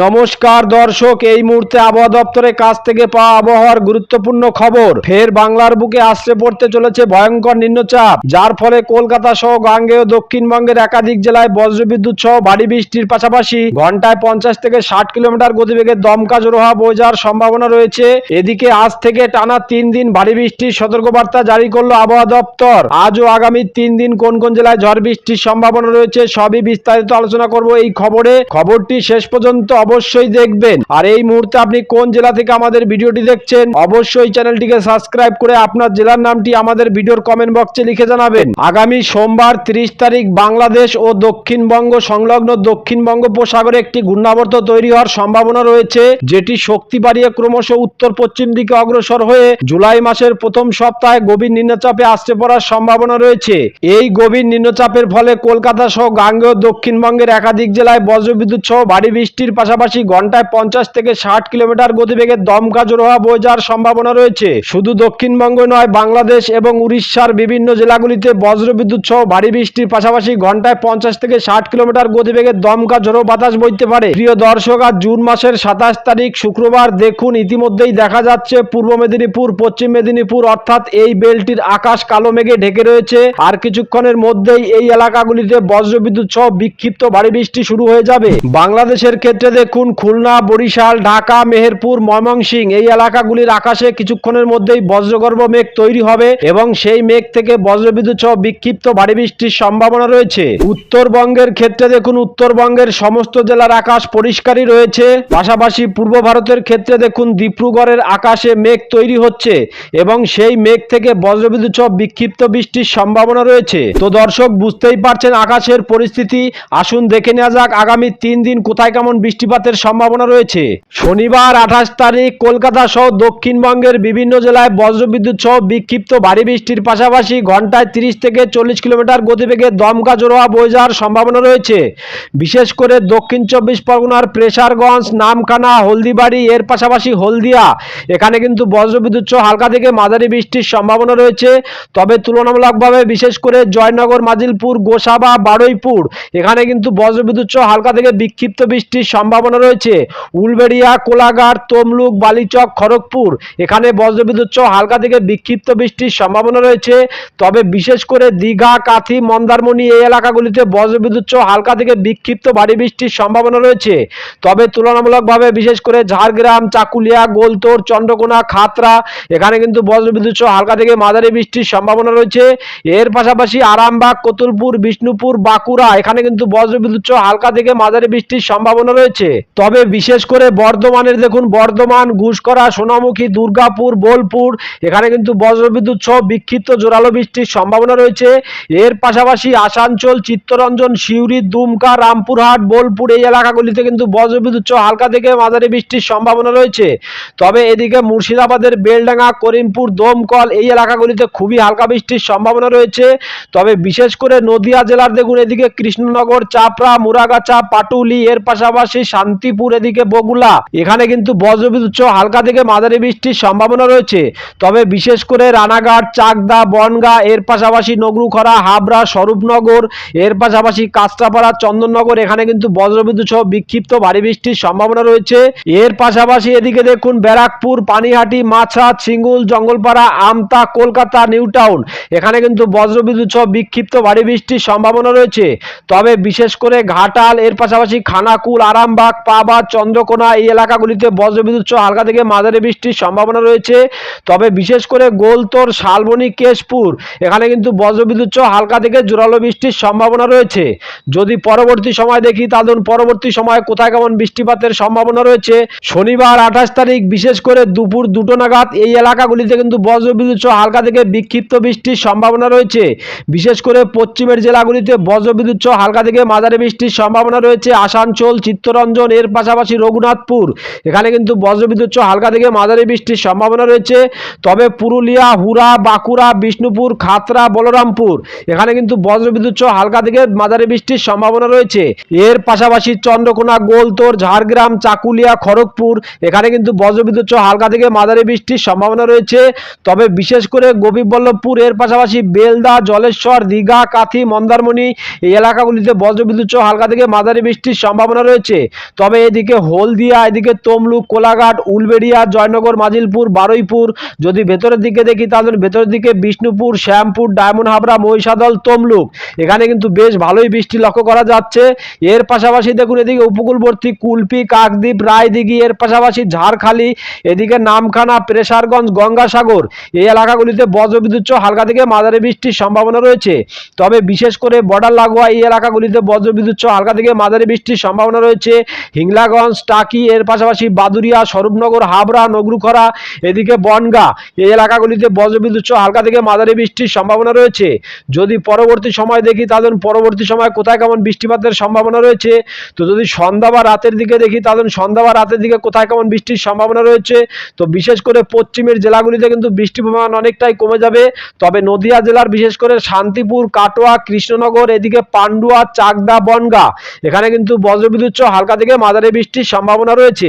নমস্কার দর্শক, এই মুহূর্তে আবহাওয়া দপ্তরের কাছ থেকে পাওয়া আবহাওয়ার গুরুত্বপূর্ণ খবর। ফের বাংলার বুকে আসতে পড়তে চলেছে ভয়ঙ্কর নিম্নচাপ, যার ফলে কলকাতা সহ গাঙ্গেয় দক্ষিণবঙ্গের একাধিক জেলায় বজ্রবিদ্যুৎ সহ ভারী বৃষ্টির পাশাপাশি ঘন্টায় পঞ্চাশ থেকে ষাট কিলোমিটার গতিবেগে দমকা জোরোহা বয়ে যাওয়ার সম্ভাবনা রয়েছে। এদিকে আজ থেকে টানা তিন দিন ভারী বৃষ্টির সতর্কবার্তা জারি করল আবহাওয়া দপ্তর। আজ ও আগামী তিন দিন কোন কোন জেলায় ঝড় বৃষ্টির সম্ভাবনা রয়েছে, সবই বিস্তারিত আলোচনা করব এই খবরে। খবরটি শেষ পর্যন্ত অবশ্যই দেখবেন। আর এই মুহূর্তে আপনি কোন জেলা থেকে আমাদের ভিডিওটি দেখছেন, অবশ্যই চ্যানেলটিকে সাবস্ক্রাইব করে আপনার জেলার নামটি আমাদের ভিডিওর কমেন্ট বক্সে লিখে জানাবেন। আগামী সোমবার তিরিশ তারিখ বাংলাদেশ ও দক্ষিণবঙ্গ সংলগ্ন দক্ষিণবঙ্গ বঙ্গোপসাগরে একটি ঘূর্ণাবর্ত তৈরি হওয়ার সম্ভাবনা রয়েছে, যেটি শক্তি বাড়িয়ে ক্রমশ উত্তর পশ্চিম দিকে অগ্রসর হয়ে জুলাই মাসের প্রথম সপ্তাহে গভীর নিম্নচাপে আসতে পড়ার সম্ভাবনা রয়েছে। এই গভীর নিম্নচাপের ফলে কলকাতা সহ গাঙ্গেয় দক্ষিণবঙ্গের একাধিক জেলায় বজ্রবিদ্যুৎ সহ ভারী বৃষ্টির পাশাপাশি ঘন্টায় পঞ্চাশ থেকে ষাট কিলোমিটার গতিবেগে দমকা জোরোহা বয়ে যাওয়ার সম্ভাবনা রয়েছে। শুধু দক্ষিণবঙ্গ নয়, বাংলাদেশ এবং উড়িষ্যার বিভিন্ন জেলাগুলিতে বজ্রবিদ্যুৎ সহ ভারী বৃষ্টির পাশাপাশি ঘন্টায় পঞ্চাশ থেকে ষাট কিলোমিটার গতিবেগে দমকা ঝোড়ো বাতাস বইতে পারে। প্রিয় দর্শক, আজ জুন মাসের সাতাশ তারিখ, শুক্রবার দেখুন, ইতিমধ্যেই দেখা যাচ্ছে পূর্ব মেদিনীপুর, পশ্চিম মেদিনীপুর, অর্থাৎ এই বেলটির আকাশ কালো মেঘে ঢেকে রয়েছে। আর কিছুক্ষণের মধ্যেই এই এলাকাগুলিতে বজ্রবিদ্যুৎ সহ বিক্ষিপ্ত ভারী বৃষ্টি শুরু হয়ে যাবে। বাংলাদেশের ক্ষেত্রে দেখুন, খুলনা, বরিশাল, ঢাকা, মেহেরপুর, ময়মনসিংহ, এই এলাকাগুলির আকাশে কিছুক্ষণের মধ্যেই বজ্রগর্ভ মেঘ তৈরি হবে এবং সেই মেঘ থেকে বজ্রবিদ্যুৎ সহ বিক্ষিপ্ত ভারী বৃষ্টির সম্ভাবনা রয়েছে। উত্তরবঙ্গের ক্ষেত্রে দেখুন, উত্তরবঙ্গের সমস্ত জেলার আকাশ পরিষ্কারই রয়েছে। পাশাপাশি পূর্ব ভারতের ক্ষেত্রে দেখুন, ডিব্রুগড়ের আকাশে মেঘ তৈরি হচ্ছে এবং সেই মেঘ থেকে বজ্রবিদ্যুৎ সহ বিক্ষিপ্ত বৃষ্টির সম্ভাবনা রয়েছে। তো দর্শক, বুঝতেই পারছেন আকাশের পরিস্থিতি। আসুন, দেখে নেওয়া যাক আগামী তিন দিন কোথায় কেমন বৃষ্টিপাতের সম্ভাবনা রয়েছে। শনিবার আঠাশ তারিখ কলকাতা সহ দক্ষিণবঙ্গের বিভিন্ন জেলায় বজ্রবিদ্যুৎ সহ বিক্ষিপ্ত ভারী বৃষ্টির পাশাপাশি ঘন্টায় তিরিশ থেকে চল্লিশ কিলোমিটার গতিবেগে দমকা জোরোয়া বয়ে যাওয়ার সম্ভাবনা রয়েছে। বিশেষ করে দক্ষিণ চব্বিশ পরগনার প্রেসারগঞ্জ, নামখানা, হলদিবাড়ি, এর পাশাপাশি হলদিয়া। এখানে কিন্তু বজ্রবিদ্যুৎ সহ হালকা থেকে মাঝারি বৃষ্টির সম্ভাবনা রয়েছে। তবে তুলনামূলকভাবে বিশেষ করে জয়নগর, মাজিলপুর, গোসাবা, বারুইপুর, এখানে কিন্তু বজ্রবিদ্যুৎ সহ হালকা থেকে বিক্ষিপ্ত বৃষ্টির সম্ভাবনা রয়েছে। উলবেড়িয়া, কোলাঘাট, তমলুক, বালিচক, খড়গপুর। এখানে বজ্রবিদ্যুৎ সহ হালকা থেকে বিক্ষিপ্ত বৃষ্টির সম্ভাবনা রয়েছে। তবে বিশেষ করে দীঘা, কাথি, মন্দারমণি এই এলাকাগুলিতে বজ্রবিদ্যুৎ সহ হালকা থেকে বিক্ষিপ্ত ভারী বৃষ্টির সম্ভাবনা রয়েছে। তবে তুলনামূলকভাবে বিশেষ করে ঝাড়গ্রাম, চাকুলিয়া, গোলতোর, চন্দ্রকোনা, খাতরা, এখানে কিন্তু বজ্রবিদ্যুৎ সহ হালকা থেকে মাঝারি বৃষ্টির সম্ভাবনা রয়েছে। এর পাশাপাশি আরামবাগ, কতুলপুর, বিষ্ণুপুর, বাঁকুড়া, এখানে কিন্তু বজ্রবিদ্যুৎ সহ হালকা থেকে মাঝারি বৃষ্টির সম্ভাবনা রয়েছে। তবে বিশেষ করে বর্ধমানের দেখুন, বর্ধমান ঘুষকরা সোনামুখী, দুর্গাপুর, বোলপুর, এখানে কিন্তু বজ্রবিদ্যুৎ সহ বিক্ষিপ্ত জোরালো বৃষ্টির সম্ভাবনা রয়েছে। এর পাশাপাশি আসানসোল, চিত্তরঞ্জন, সিউড়ি, দুমকা, রামপুরহাট, বোলপুর এই এলাকাগুলিতে কিন্তু বজ্রবিদ্যুৎ সহ হালকা থেকে মাঝারি বৃষ্টির সম্ভাবনা রয়েছে। তবে এদিকে মুর্শিদাবাদের বেলডাঙ্গা, করিমপুর, দমকল এই এলাকাগুলিতে খুবই হালকা বৃষ্টির সম্ভাবনা রয়েছে। তবে বিশেষ করে নদিয়া জেলার দেখুন, এদিকে কৃষ্ণনগর, চাপড়া, মুরাগাছা, পাটুলি, এর পাশাপাশি শান্তিপুর এদিকে বগুলা। এখানে কিন্তু বজ্রবিদ্যুৎ সহ হালকা থেকে মাঝারি বৃষ্টির সম্ভাবনা রয়েছে। তবে বিশেষ করে রানাঘাট, চাকদা, বনগা, এর পাশাপাশি নগরুখরা, হাবড়া, স্বরূপনগর, এর পাশাপাশি কাস্টাপাড়া চন্দননগর, এখানে কিন্তু বজ্রবিদ্যুৎ সহ বিক্ষিপ্ত ভারী বৃষ্টির সম্ভাবনা রয়েছে। এর পাশাপাশি এদিকে দেখুন ব্যারাকপুর, পানিহাটি, মাছরাত, সিঙ্গুল, জঙ্গলপাড়া, আমতা, কলকাতা, নিউ টাউন। এখানে কিন্তু বজ্রবিদ্যুৎ সহ বিক্ষিপ্ত ভারী বৃষ্টির সম্ভাবনা রয়েছে। তবে বিশেষ করে ঘাটাল, এর পাশাপাশি খানাকুল, আরামবাগ পাবাদ চন্দ্রকোনা এই এলাকাগুলিতে বজ্রবিদ্যুৎ সহ হালকা থেকে মাঝারি বৃষ্টির সম্ভাবনা রয়েছে। তবে বিশেষ করে গোলতোর, শালবনি, কেশপুর, এখানে কিন্তু বজ্রবিদ্যুৎ সহ হালকা থেকে জোরালো বৃষ্টির সম্ভাবনা রয়েছে। যদি পরবর্তী সময় দেখি, তাহলে পরবর্তী সময়ে কোথায় কেমন বৃষ্টিপাতের সম্ভাবনা রয়েছে। শনিবার আঠাশ তারিখ, বিশেষ করে দুপুর দুটো নাগাদ এই এলাকাগুলিতে কিন্তু বজ্রবিদ্যুৎ সহ হালকা থেকে বিক্ষিপ্ত বৃষ্টির সম্ভাবনা রয়েছে। বিশেষ করে পশ্চিমের জেলাগুলিতে বজ্রবিদ্যুৎ সহ হালকা থেকে মাঝারি বৃষ্টির সম্ভাবনা রয়েছে। আসানসোল, চিত্তরঞ্জন এর পাশাপাশি রঘুনাথপুর। এখানে কিন্তু বজ্রবিদ্যুৎ হালকা থেকে মাঝারি বৃষ্টির সম্ভাবনা রয়েছে। তবে পুরুলিয়া হুরা বাঁকুড়া, বিষ্ণুপুর, খাতরা, বলরামপুর, এখানে কিন্তু বজ্রবিদ্যুৎ হালকা থেকে মাঝারি বৃষ্টির সম্ভাবনা রয়েছে। এর পাশাপাশি চন্দ্রকোনা, গোলতোর, ঝাড়গ্রাম, চাকুলিয়া, খড়গপুর, এখানে কিন্তু বজ্রবিদ্যুৎ হালকা থেকে মাঝারি বৃষ্টির সম্ভাবনা রয়েছে। তবে বিশেষ করে গোপীবল্লভপুর, এর পাশাপাশি বেলদা, জলেশ্বর, দীঘা, কাথি, মন্দারমণি এই এলাকাগুলিতে বজ্রবিদ্যুৎ হালকা থেকে মাঝারি বৃষ্টির সম্ভাবনা রয়েছে। তবে এদিকে হলদিয়া, এদিকে তমলুক, কোলাঘাট, উলবেড়িয়া, জয়নগর, মাজিলপুর, বারুইপুর, যদি ভেতরের দিকে দেখি তাহলে ভেতরের দিকে বিষ্ণুপুর, শ্যামপুর, ডায়মন্ড হাবড়া, মহিষাদল, তমলুক। এখানে কিন্তু বেশ ভালোই বৃষ্টি লক্ষ্য করা যাচ্ছে। এর পাশাপাশি দেখুন এদিকে উপকূলবর্তী কুলপি, কাকদ্বীপ, রায়দিঘি, এর পাশাপাশি ঝাড়খালি, এদিকে নামখানা, প্রেসারগঞ্জ, গঙ্গাসাগর। এই এলাকাগুলিতে বজ্রবিদ্যুৎ হালকা থেকে মাঝারি বৃষ্টির সম্ভাবনা রয়েছে। তবে বিশেষ করে বর্ডার লাগোয়া এই এলাকাগুলিতে বজ্রবিদ্যুৎ হালকা থেকে মাঝারি বৃষ্টির সম্ভাবনা রয়েছে। হিংলাগঞ্জ, টাকি, এর পাশাপাশি বাদুরিয়া স্বরূপনগর, হাবড়া, নগরুখরা, এদিকে বনগা, এই এলাকাগুলিতে বজ্রবিদ্যুৎ হালকা থেকে মাঝারি বৃষ্টির সম্ভাবনা রয়েছে। যদি পরবর্তী সময় দেখি, তাহলে পরবর্তী সময় কোথায় কেমন বৃষ্টিপাতের সম্ভাবনা রয়েছে? তো যদি সন্ধ্যা বা রাতের দিকে দেখি, তাহলে সন্ধ্যা বা রাতের দিকে কোথায় কেমন বৃষ্টির সম্ভাবনা রয়েছে? তো বিশেষ করে পশ্চিমের জেলাগুলিতে কিন্তু বৃষ্টির পরিমাণ অনেকটাই কমে যাবে। তবে নদিয়া জেলার, বিশেষ করে শান্তিপুর, কাটোয়া, কৃষ্ণনগর, এদিকে পান্ডুয়া, চাকদা, বনগা, এখানে কিন্তু বজ্রবিদ্যুৎ সহ হালকা থেকে মাঝারি বৃষ্টির সম্ভাবনা রয়েছে।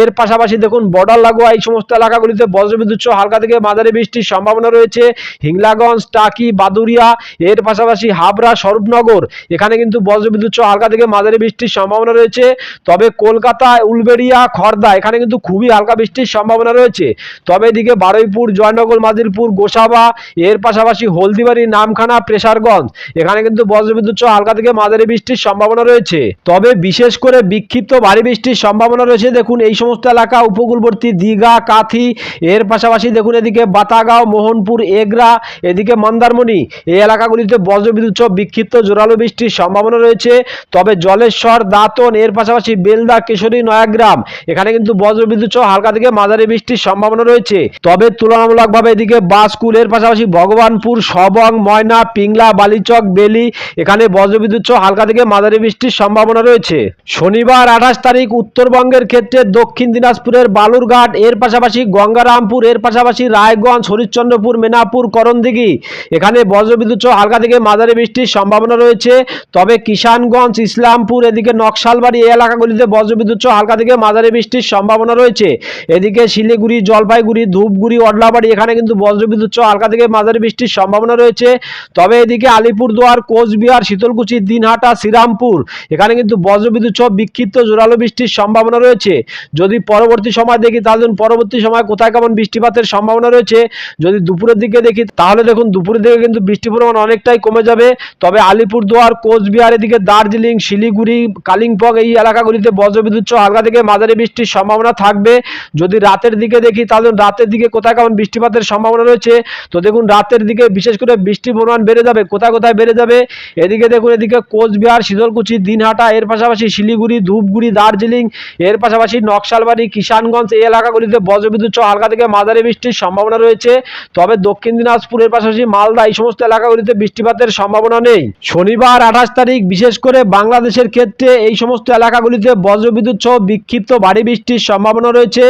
এর পাশাপাশি দেখুন, বর্ডার লাগোয়া এই সমস্ত এলাকাগুলিতে বজ্রবিদ্যুৎ সহ হালকা থেকে মাঝারি বৃষ্টির সম্ভাবনা রয়েছে। হিংলাগঞ্জ, টাকি, বাদুরিয়া, এর পাশাপাশি হাবড়া, স্বরূপনগর, এখানে কিন্তু বজ্রবিদ্যুৎ সহ হালকা থেকে মাঝারি বৃষ্টির সম্ভাবনা রয়েছে। তবে কলকাতা, উলবেড়িয়া, খর্দা, এখানে কিন্তু খুবই হালকা বৃষ্টির সম্ভাবনা রয়েছে। তবে এদিকে বারুইপুর, জয়নগর মাজিলপুর গোসাবা, এর পাশাপাশি হলদিবাড়ি, নামখানা, প্রেসারগঞ্জ, এখানে কিন্তু বজ্রবিদ্যুৎ সহ হালকা থেকে মাঝারি বৃষ্টির সম্ভাবনা রয়েছে। তবে বিশেষ করে বিক্ষিপ্ত ভারী বৃষ্টির সম্ভাবনা রয়েছে। দেখুন, এই সমস্ত এলাকা উপকূলবর্তী দীঘা, কাথি, এর পাশাপাশি দেখুন এদিকে বাতাগাঁও, মোহনপুর, এগরা, এদিকে মন্দারমণি। এই এলাকাগুলিতে বজ্রবিদ্যুৎ সহ বিক্ষিপ্ত জোরালো বৃষ্টির সম্ভাবনা রয়েছে। তবে জলেশ্বর, দাঁতন, এর পাশাপাশি বেলদা, কেশরী, নয়াগ্রাম, এখানে কিন্তু বজ্রবিদ্যুৎ সহ হালকা থেকে মাঝারি বৃষ্টির সম্ভাবনা রয়েছে। তবে তুলনামূলকভাবে এদিকে বাসকুল, এর পাশাপাশি ভগবানপুর, সবং, ময়না, পিংলা, বালিচক, বেলি, এখানে বজ্রবিদ্যুৎ সহ হালকা থেকে মাঝারি বৃষ্টির সম্ভাবনা রয়েছে। শনিবার আঠাশ তারিখ উত্তরবঙ্গের ক্ষেত্রে দক্ষিণ দিনাজপুরের বালুরঘাট, এর পাশাপাশি গঙ্গারামপুর, এর পাশাপাশি রায়গঞ্জ, হরিশ্চন্দ্রপুর, মেনাপুর, করণদিঘি। এখানে বজ্রবিদ্যুৎ সহ হালকা থেকে মাঝারি বৃষ্টির সম্ভাবনা রয়েছে। তবে কিষানগঞ্জ, ইসলামপুর, এদিকে নকশালবাড়ি এই এলাকাগুলিতে বজ্রবিদ্যুৎ সহ হালকা থেকে মাঝারি বৃষ্টির সম্ভাবনা রয়েছে। এদিকে শিলিগুড়ি, জলপাইগুড়ি, ধূপগুড়ি, অডলাবাড়ি, এখানে কিন্তু বজ্রবিদ্যুৎ সহ হালকা থেকে মাঝারি বৃষ্টির সম্ভাবনা রয়েছে। তবে এদিকে আলিপুরদুয়ার, কোচবিহার, শীতলকুচি, দিনহাটা, শ্রীরামপুর, এখানে কিন্তু বজ্রবিদ্যুৎ সহ বিক্ষিপ্ত জোরালো বৃষ্টির সম্ভাবনা রয়েছে। যদি পরবর্তী সময় দেখি, তাহলে পরবর্তী সময় কোথায় কেমন বৃষ্টিপাতের সম্ভাবনা রয়েছে? যদি দুপুরের দিকে দেখি, তাহলে দেখুন, দুপুরের দিকে কিন্তু বৃষ্টির পরিমাণ অনেকটাই কমে যাবে। তবে আলিপুরদুয়ার কোচবিহার এদিকে দার্জিলিং, শিলিগুড়ি, কালিম্পং এই এলাকাগুলিতে বজ্রবিদ্যুৎ সহ হালকা থেকে মাঝারি বৃষ্টির সম্ভাবনা থাকবে। যদি রাতের দিকে দেখি, তাহলে রাতের দিকে কোথায় কেমন বৃষ্টিপাতের সম্ভাবনা রয়েছে? তো দেখুন, রাতের দিকে বিশেষ করে বৃষ্টির পরিমাণ বেড়ে যাবে, কোথায় কোথায় বেড়ে যাবে? এদিকে দেখুন, এদিকে কোচবিহার শীতলকুচি দিনহাটা, এর পাশাপাশি শিলিগুড়ি ধূপগুড়ি, দার্জিলিং, এর পাশাপাশি নকশালবাড়ি, কিষানগঞ্জ এই এলাকাগুলিতে বজ্রবিদ্যুৎ সহ হালকা থেকে মাঝারি বৃষ্টির সম্ভাবনা রয়েছে। তবে দক্ষিণ দিনাজপুরের পাশাপাশি মালদা এই সমস্ত এলাকাগুলিতে বৃষ্টিপাতের সম্ভাবনা নেই। শনিবার আঠাশ তারিখ, বিশেষ করে বাংলাদেশের ক্ষেত্রে এই সমস্ত এলাকাগুলিতে বজ্রবিদ্যুৎ সহ বিক্ষিপ্ত ভারী বৃষ্টির সম্ভাবনা রয়েছে।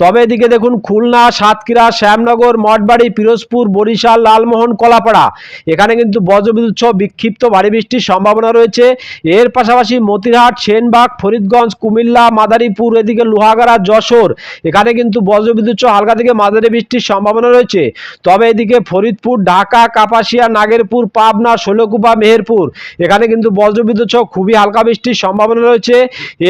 তবে এদিকে দেখুন, খুলনা, সাতক্ষীরা, শ্যামনগর, মঠবাড়ি, পিরোজপুর, বরিশাল, লালমোহন, কলাপাড়া, এখানে কিন্তু বজ্রবিদ্যুৎ সহ বিক্ষিপ্ত ভারী বৃষ্টির সম্ভাবনা রয়েছে। এর পাশাপাশি মতিরহাট, সেনবাগ ফরিদগঞ্জ, কুমিল্লা, মাদারীপুর, এদিকে লোহাগাড়া, যশোর। এখানে কিন্তু বজ্রবিদ্যুৎ হালকা থেকে মাঝারি বৃষ্টির সম্ভাবনা রয়েছে। তবে এদিকে ফরিদপুর, ঢাকা, কাপাসিয়া, নাগেরপুর, পাবনা শৈলকুপা মেহেরপুর। এখানে কিন্তু বজ্রবিদ্যুৎ খুবই হালকা বৃষ্টির সম্ভাবনা রয়েছে।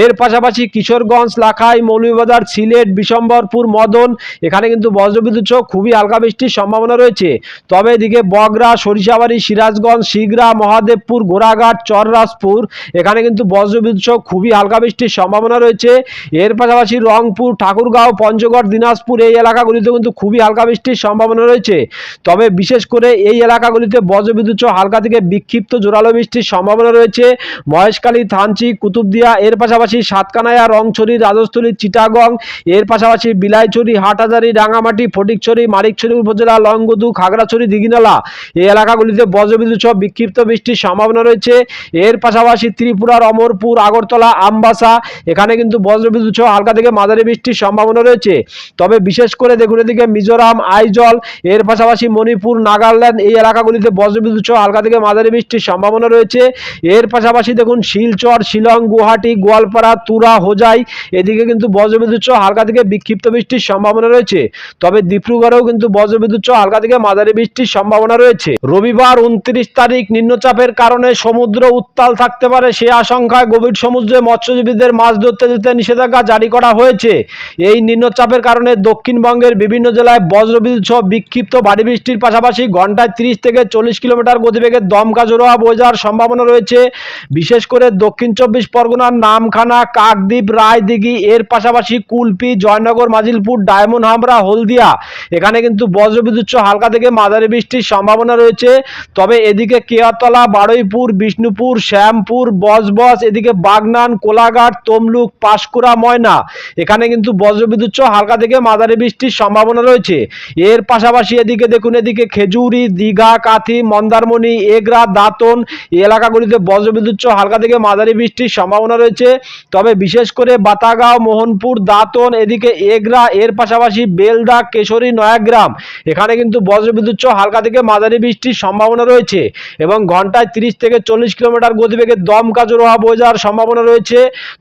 এর পাশাপাশি কিশোরগঞ্জ, লাখাই, মৌলভীবাজার, সিলেট, বিশম্বরপুর, মদন, এখানে কিন্তু বজ্রবিদ্যুৎ খুবই হালকা বৃষ্টির সম্ভাবনা রয়েছে। তবে এদিকে বগরা, সরিষাবাড়ি, সিরাজগঞ্জ, শিগরা, মহাদেবপুর, গোড়াঘাট, চররাজপুর, এখানে কিন্তু বজ্রবিদ্যুৎ খুবই হালকা বৃষ্টির সম্ভাবনা রয়েছে। এর পাশাপাশি রংপুর, ঠাকুরগাঁও, পঞ্চগড়, দিনাজপুর এই এলাকাগুলিতে কিন্তু খুবই হালকা বৃষ্টির সম্ভাবনা রয়েছে। তবে বিশেষ করে এই এলাকাগুলিতে বজ্রবিদ্যুৎ হালকা থেকে বিক্ষিপ্ত জোরালো বৃষ্টির সম্ভাবনা রয়েছে। মহেশখালী, থানচি, কুতুবদিয়া, এর পাশাপাশি সাতকানায়া, রংছড়ি, রাজস্থলী, চিটাগং, এর পাশাপাশি বিলাইছড়ি, হাটহাজারি, রাঙামাটি, ফটিকছড়ি, মানিকছড়ি উপজেলা, লংগদু, খাগড়াছড়ি, দিঘিনালা এই এলাকাগুলিতে বজ্রবিদ্যুৎ বিক্ষিপ্ত বৃষ্টির সম্ভাবনা রয়েছে। এর পাশাপাশি ত্রিপুরার অমরপুর, আগরতলা আমবাসা এখানে কিন্তু বজ্রবিদ্যুৎ সহ হালকা থেকে মাঝারি বৃষ্টির সম্ভাবনা রয়েছে। তবে বিশেষ করে দেখুন এদিকে মিজোরাম, আইজল, এর পাশাপাশি মণিপুর, নাগাল্যান্ড এই এলাকাগুলিতে বজ্রবিদ্যুৎ সহ হালকা থেকে মাঝারি বৃষ্টির সম্ভাবনা রয়েছে। এর পাশাপাশি দেখুন শিলচর, শিলং, গুয়াহাটি, গোয়ালপাড়া, তুরা, হোজাই এদিকে কিন্তু বজ্রবিদ্যুৎ সহ হালকা থেকে বিক্ষিপ্ত বৃষ্টির সম্ভাবনা রয়েছে। তবে ডিব্রুগড়েও কিন্তু বজ্রবিদ্যুৎ সহ হালকা থেকে মাঝারি বৃষ্টির সম্ভাবনা রয়েছে। রবিবার উনত্রিশ তারিখ নিম্নচাপের কারণে সমুদ্র উত্তাল থাকতে পারে সে আশঙ্কায় গভীর সমুদ্রে মৎস্যজীবীদের মাছ ধরতে যেতে নিষেধাজ্ঞা জারি করা হয়েছে। এই নিম্নচাপের কারণে দক্ষিণবঙ্গের বিভিন্ন জেলায় বজ্রবিদ্যুৎ সহ বিক্ষিপ্ত ভারী বৃষ্টির পাশাপাশি ঘন্টায় তিরিশ থেকে চল্লিশ কিলোমিটার গতিবেগে দমকা জোড়া যাওয়ার সম্ভাবনা রয়েছে। বিশেষ করে দক্ষিণ চব্বিশ পরগনার নামখানা, কাকদ্বীপ, রায়দিঘি, এর পাশাপাশি কুলপি, জয়নগর, মাজিলপুর, ডায়মন্ড হামরা, হলদিয়া। এখানে কিন্তু বজ্রবিদ্যুৎ সহ হালকা থেকে মাঝারি বৃষ্টির সম্ভাবনা রয়েছে। তবে এদিকে কেয়াতলা বারুইপুর, বিষ্ণুপুর, শ্যামপুর, বজবজ, এদিকে বাগনান কোলাঘাট, তমলুক, পাঁশকুড়া, ময়না। এখানে কিন্তু বজ্রবিদ্যুৎ সহ হালকা থেকে মাঝারি বৃষ্টির সম্ভাবনা রয়েছে। এর পাশাপাশি এদিকে দেখুন, এদিকে খেজুরি, দীঘা, কাথি, মন্দারমণি, এগরা, দাঁতন এলাকাগুলিতে বজ্রবিদ্যুৎ সহ হালকা থেকে মাঝারি বৃষ্টির সম্ভাবনা রয়েছে। তবে বিশেষ করে বাতাগাঁও, মোহনপুর, দাঁতন, এদিকে এগরা, এর পাশাপাশি বেলদা, কেশরী, নয়াগ্রাম। এখানে কিন্তু বজ্রবিদ্যুৎ সহ হালকা থেকে মাঝারি বৃষ্টির সম্ভাবনা রয়েছে এবং ঘন্টায় তিরিশ থেকে চল্লিশ কিলোমিটার গতিবেগে দমকা বয়ে যাওয়ার সম্ভাবনা রয়েছে।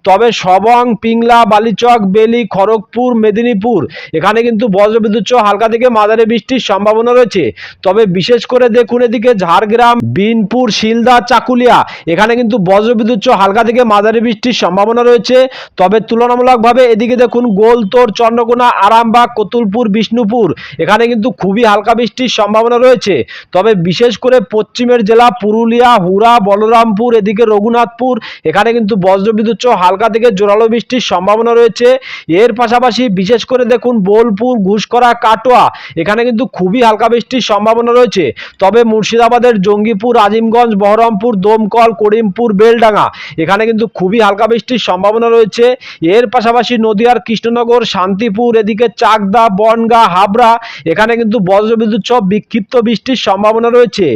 তবে সবং, পিংলা, বালিচক, বেলি, খড়গপুর, মেদিনীপুর, এখানে কিন্তু বজ্রবিদ্যুৎ সহ হালকা থেকে মাঝারি বৃষ্টির সম্ভাবনা রয়েছে। তবে বিশেষ করে দেখুন এদিকে ঝাড়গ্রাম, বিনপুর, শিলদা, চাকুলিয়া, এখানে কিন্তু বজ্রবিদ্যুৎ সহ হালকা থেকে মাঝারি বৃষ্টির সম্ভাবনা রয়েছে। তবে তুলনামূলকভাবে এদিকে দেখুন গোলতোর, চন্দ্রকোনা, আরামবাগ, কতুলপুর, বিষ্ণুপুর, এখানে কিন্তু খুবই হালকা বৃষ্টির সম্ভাবনা রয়েছে। তবে বিশেষ করে পশ্চিমের জেলা পুরুলিয়া হুরা বলরামপুর, এদিকে রঘুনাথপুর, এখানে কিন্তু বজ্রবিদ্যুৎ সহ হালকা থেকে জোরালো বৃষ্টির সম্ভাবনা রয়েছে। এর পাশাপাশি বিশেষ করে দেখুন বোলপুর ঘুষকরা কাটোয়া, এখানে কিন্তু খুবই হালকা বৃষ্টির সম্ভাবনা রয়েছে। তবে মুর্শিদাবাদের জঙ্গিপুর, আজিমগঞ্জ, বহরমপুর, দমকল, করিমপুর, বেলডাঙ্গা, এখানে কিন্তু খুবই হালকা বৃষ্টির সম্ভাবনা রয়েছে। এর পাশাপাশি নদিয়ার কৃষ্ণনগর, শান্তিপুর, এদিকে চাকদা, বনগা, হাবড়া, এখানে কিন্তু বজ্রবিদ্যুৎ সহ বিক্ষিপ্ত বৃষ্টির সম্ভাবনা রয়েছে।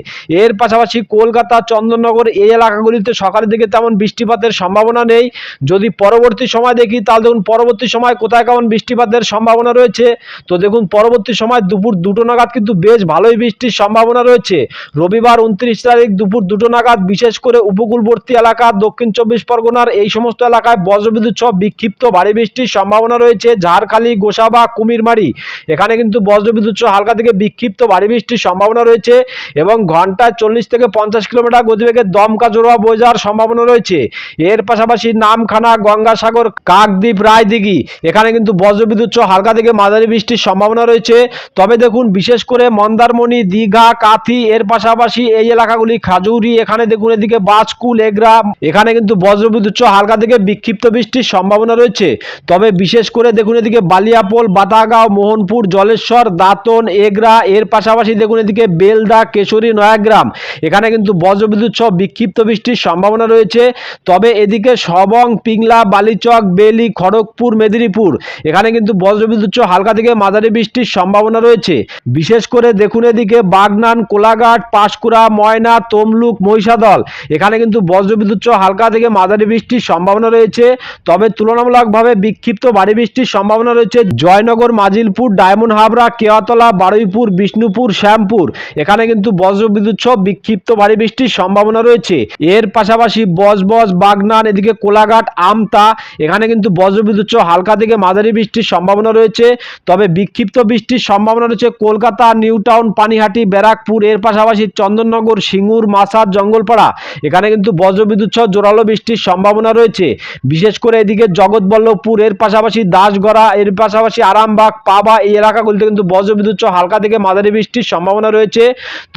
এর পাশাপাশি কলকাতা, চন্দননগর এই এলাকাগুলিতে সকালের দিকে তেমন বৃষ্টিপাতের সম্ভাবনা নেই। যদি পরবর্তী সময় দেখি, তাহলে দেখুন, পরবর্তী সময় কোথায় কেমন বৃষ্টিপাতের সম্ভাবনা রয়েছে? তো দেখুন, পরবর্তী সময় দুপুর দুটো নাগাদ কিন্তু বেশ ভালোই বৃষ্টির সম্ভাবনা রয়েছে। রবিবার উনত্রিশ তারিখ দুপুর দুটো নাগাদ, বিশেষ করে উপকূলবর্তী এলাকা, দক্ষিণ চব্বিশ পরগনার এই সমস্ত এলাকায় বজ্রবিদ্যুৎ সহ বিক্ষিপ্ত ভারী বৃষ্টির সম্ভাবনা রয়েছে। ঝাড়খালি, গোসাবা, কুমিরমারি, এখানে কিন্তু বজ্রবিদ্যুৎ সহ হালকা থেকে বিক্ষিপ্ত ভারী বৃষ্টির সম্ভাবনা রয়েছে এবং ঘন্টায় চল্লিশ থেকে পঞ্চাশ কিলোমিটার গতিবেগে দমকা জোড়া বয়ে সম্ভাবনা রয়েছে। এর পাশাপাশি নামখানা গঙ্গাসাগর কাকদ্বীপ রায়দিঘি। এখানে কিন্তু বজ্রবিদ্যুৎ সহ হালকা থেকে মাঝারি বৃষ্টির সম্ভাবনা রয়েছে। তবে দেখুন, বিশেষ করে মন্দারমণি, দীঘা, কাথি, এর পাশাপাশি এই এলাকাগুলি খাজুরি, এখানে দেখুন এদিকে বাজকুল এগরা। এখানে কিন্তু বজ্রবিদ্যুৎ সহ হালকা থেকে বিক্ষিপ্ত বৃষ্টির সম্ভাবনা রয়েছে। তবে বিশেষ করে দেখুন এদিকে বালিয়াপোল, বাতাগাঁও, মোহনপুর, জলেশ্বর, দাঁতন, এগরা, এর পাশাপাশি দেখুন এদিকে বেলদা, কেশরী, নয়াগ্রাম। এখানে কিন্তু বজ্রবিদ্যুৎ সহ বিক্ষিপ্ত বৃষ্টির সম্ভাবনা রয়েছে। তবে এদিকে সবং পিংলা, বালিচক, বেলি, খড়গপুর, মেদিনীপুর। এখানে কিন্তু বজ্রবিদ্যুৎ হালকা থেকে মাঝারি বৃষ্টির সম্ভাবনা রয়েছে। বিশেষ করে দেখুন এদিকে বাগনান, কোলাঘাট, পাঁশকুড়া, ময়না, তমলুক, মহিষাদল। এখানে কিন্তু বজ্রবিদ্যুৎ হালকা থেকে মাঝারি বৃষ্টির সম্ভাবনা রয়েছে। তবে তুলনামূলকভাবে বিক্ষিপ্ত ভারী বৃষ্টির সম্ভাবনা রয়েছে জয়নগর, মাজিলপুর, ডায়মন্ড হাবড়া কেয়াতলা বারুইপুর, বিষ্ণুপুর, শ্যামপুর। এখানে কিন্তু বজ্রবিদ্যুৎ বিক্ষিপ্ত ভারী বৃষ্টির সম্ভাবনা রয়েছে। এর পাশাপাশি বজবজ, বাগনান, এদিকে কোলাঘাট আমতা, এখানে কিন্তু বজ্রবিদ্যুৎ হালকা থেকে মাঝারি বৃষ্টির সম্ভাবনা রয়েছে। তবে বিক্ষিপ্ত বৃষ্টির সম্ভাবনা রয়েছে কলকাতা, নিউ টাউন, পানিহাটি, ব্যারাকপুর, এর পাশাপাশি চন্দননগর, সিঙ্গুর মাসার জঙ্গলপাড়া। এখানে কিন্তু বজ্রবিদ্যুৎ সহ জোরালো বৃষ্টির সম্ভাবনা রয়েছে। বিশেষ করে এদিকে জগৎবল্লভপুর, এর পাশাপাশি দাসগড়া, এর পাশাপাশি আরামবাগ, পাবা এই এলাকাগুলিতে কিন্তু বজ্রবিদ্যুৎ সহ হালকা থেকে মাঝারি বৃষ্টির সম্ভাবনা রয়েছে।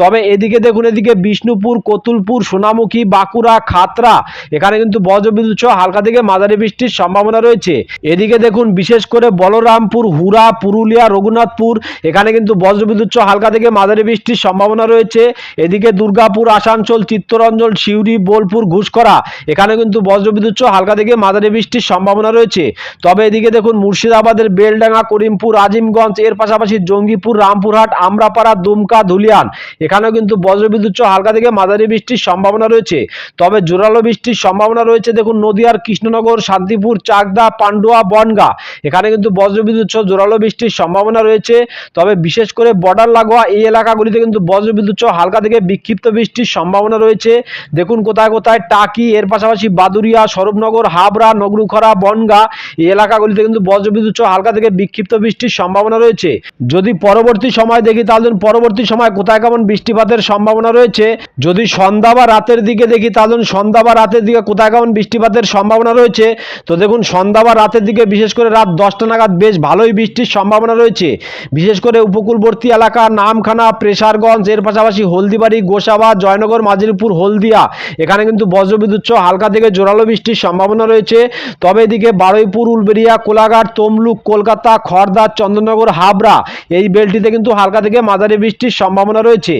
তবে এদিকে দেখুন, এদিকে বিষ্ণুপুর, কতুলপুর, সোনামুখী, বাঁকুড়া, খাতরা, এখানে কিন্তু বজ্রবিদ্যুৎ সহ হালকা থেকে মাঝারি বৃষ্টির সম্ভাবনা রয়েছে। এদিকে দেখুন, বিশেষ করে বলরামপুর হুরা পুরুলিয়া, রঘুনাথপুর, এখানে কিন্তু বজ্রবিদ্যুৎ হালকা থেকে মাঝারি বৃষ্টির সম্ভাবনা রয়েছে। এদিকে দুর্গাপুর, আসানসোল, চিত্তরঞ্জন, সিউড়ি, বোলপুর ঘুষকরা এখানে কিন্তু বজ্রবিদ্যুৎ হালকা থেকে মাঝারি বৃষ্টির সম্ভাবনা রয়েছে। তবে এদিকে দেখুন, মুর্শিদাবাদের বেলডাঙ্গা, করিমপুর, আজিমগঞ্জ, এর পাশাপাশি জঙ্গিপুর, রামপুরহাট, আমরাপাড়া, দুমকা, ধুলিয়ান, এখানেও কিন্তু বজ্রবিদ্যুৎ হালকা থেকে মাঝারি বৃষ্টির সম্ভাবনা রয়েছে। তবে জোরালো বৃষ্টির সম্ভাবনা রয়েছে, দেখুন নদিয়ার কৃষ্ণনগর, শান্তিপুর, চাকদা, পান্ডুয়া, বনগা। এখানে কিন্তু বজ্রবিদ্যুৎ সহ জোরালো বৃষ্টির সম্ভাবনা রয়েছে। তবে বিশেষ করে বর্ডার লাগোয়া এই এলাকাগুলিতে কিন্তু বজ্রবিদ্যুৎ সহ হালকা থেকে বিক্ষিপ্ত বৃষ্টির সম্ভাবনা রয়েছে। দেখুন কোথায় কোথায় টাকি, এর পাশাপাশি বাদুরিয়া স্বরূপনগর, হাবড়া, নগরুখরা, বনগা এই এলাকাগুলিতে কিন্তু বজ্রবিদ্যুৎ সহ হালকা থেকে বিক্ষিপ্ত বৃষ্টির সম্ভাবনা রয়েছে। যদি পরবর্তী সময় দেখি তাহলে পরবর্তী সময় কোথায় কেমন বৃষ্টিপাতের সম্ভাবনা রয়েছে। যদি সন্ধ্যা বা রাতের দিকে দেখি তাহলে সন্ধ্যা বা রাতের দিকে কোথায় কেমন বৃষ্টিপাতের বৃষ্টিপাতের সম্ভাবনা রয়েছে। তো দেখুন, সন্ধ্যা বা রাতের দিকে বিশেষ করে রাত দশটা নাগাদ বেশ ভালোই বৃষ্টির সম্ভাবনা রয়েছে। বিশেষ করে উপকূলবর্তী এলাকা নামখানা, প্রেসারগঞ্জ, এর পাশাপাশি হলদিবাড়ি, গোসাবা, জয়নগর মাজিরপুর হলদিয়া, এখানে কিন্তু বজ্রবিদ্যুৎ সহ হালকা থেকে জোরালো বৃষ্টির সম্ভাবনা রয়েছে। তবে এদিকে বারুইপুর, উলবেড়িয়া, কোলাঘাট, তমলুক, কলকাতা খড়দা চন্দননগর, হাবড়া, এই বেলটিতে কিন্তু হালকা থেকে মাঝারি বৃষ্টির সম্ভাবনা রয়েছে।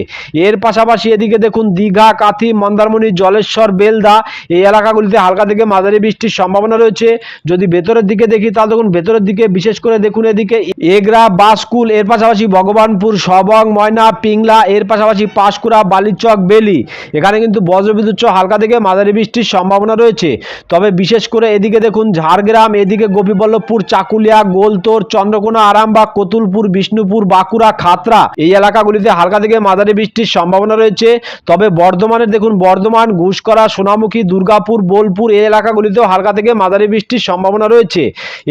এর পাশাপাশি এদিকে দেখুন, দীঘা, কাথি, মন্দারমণি, জলেশ্বর, বেলদা, এই এলাকাগুলিতে হালকা থেকে মাঝারি বৃষ্টির সম্ভাবনা রয়েছে। যদি ভেতরের দিকে দেখি, তাহলে দেখুন ভেতরের দিকে, বিশেষ করে দেখুন এদিকে এগরা বাসকুল এর পাশাপাশি ভগবানপুর, সবং, ময়না, পিংলা, এর পাশাপাশি পাঁশকুড়া, বালিচক, বেলি। এখানে কিন্তু বজ্রবিদ্যুৎ হালকা থেকে মাঝারি বৃষ্টির সম্ভাবনা রয়েছে। তবে বিশেষ করে এদিকে দেখুন ঝাড়গ্রাম, এদিকে গোপীবল্লভপুর, চাকুলিয়া, গোলতোর, চন্দ্রকোনা, আরামবাগ, কতুলপুর, বিষ্ণুপুর, বাঁকুড়া, খাতরা এই এলাকাগুলিতে হালকা থেকে মাঝারি বৃষ্টির সম্ভাবনা রয়েছে। তবে বর্ধমানের দেখুন বর্ধমান ঘুষকরা সোনামুখী, দুর্গাপুর, বোলপুর এই এলাকাগুলিতেও হালকা থেকে মাঝারি বৃষ্টির সম্ভাবনা রয়েছে।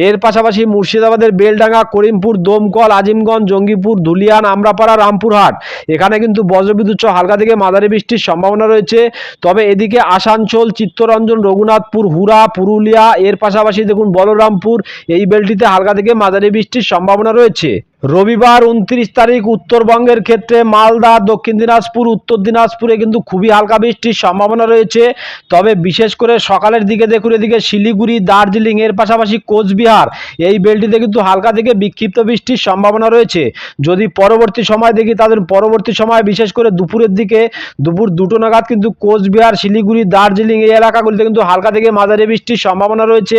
এর পাশাপাশি মুর্শিদাবাদের বেলডাঙ্গা, করিমপুর, দমকল, আজিমগঞ্জ, জঙ্গিপুর, ধুলিয়ান, আমরাপাড়া, রামপুরহাট, এখানে কিন্তু বজ্রবিদ্যুৎ সহ হালকা থেকে মাঝারি বৃষ্টির সম্ভাবনা রয়েছে। তবে এদিকে আসানসোল, চিত্তরঞ্জন, রঘুনাথপুর হুরা পুরুলিয়া, এর পাশাপাশি দেখুন বলরামপুর, এই বেলটিতে হালকা থেকে মাঝারি বৃষ্টির সম্ভাবনা রয়েছে। রবিবার উনত্রিশ তারিখ উত্তরবঙ্গের ক্ষেত্রে মালদা, দক্ষিণ দিনাজপুর, উত্তর দিনাজপুরে কিন্তু খুবই হালকা বৃষ্টির সম্ভাবনা রয়েছে। তবে বিশেষ করে সকালের দিকে দেখুন, এদিকে শিলিগুড়ি, দার্জিলিং, এর পাশাপাশি কোচবিহার, এই বেলটিতে কিন্তু হালকা থেকে বিক্ষিপ্ত বৃষ্টির সম্ভাবনা রয়েছে। যদি পরবর্তী সময় দেখি, তাদের পরবর্তী সময় বিশেষ করে দুপুরের দিকে, দুপুর দুটো নাগাদ কিন্তু কোচবিহার, শিলিগুড়ি, দার্জিলিং এই এলাকাগুলিতে কিন্তু হালকা থেকে মাঝারি বৃষ্টির সম্ভাবনা রয়েছে।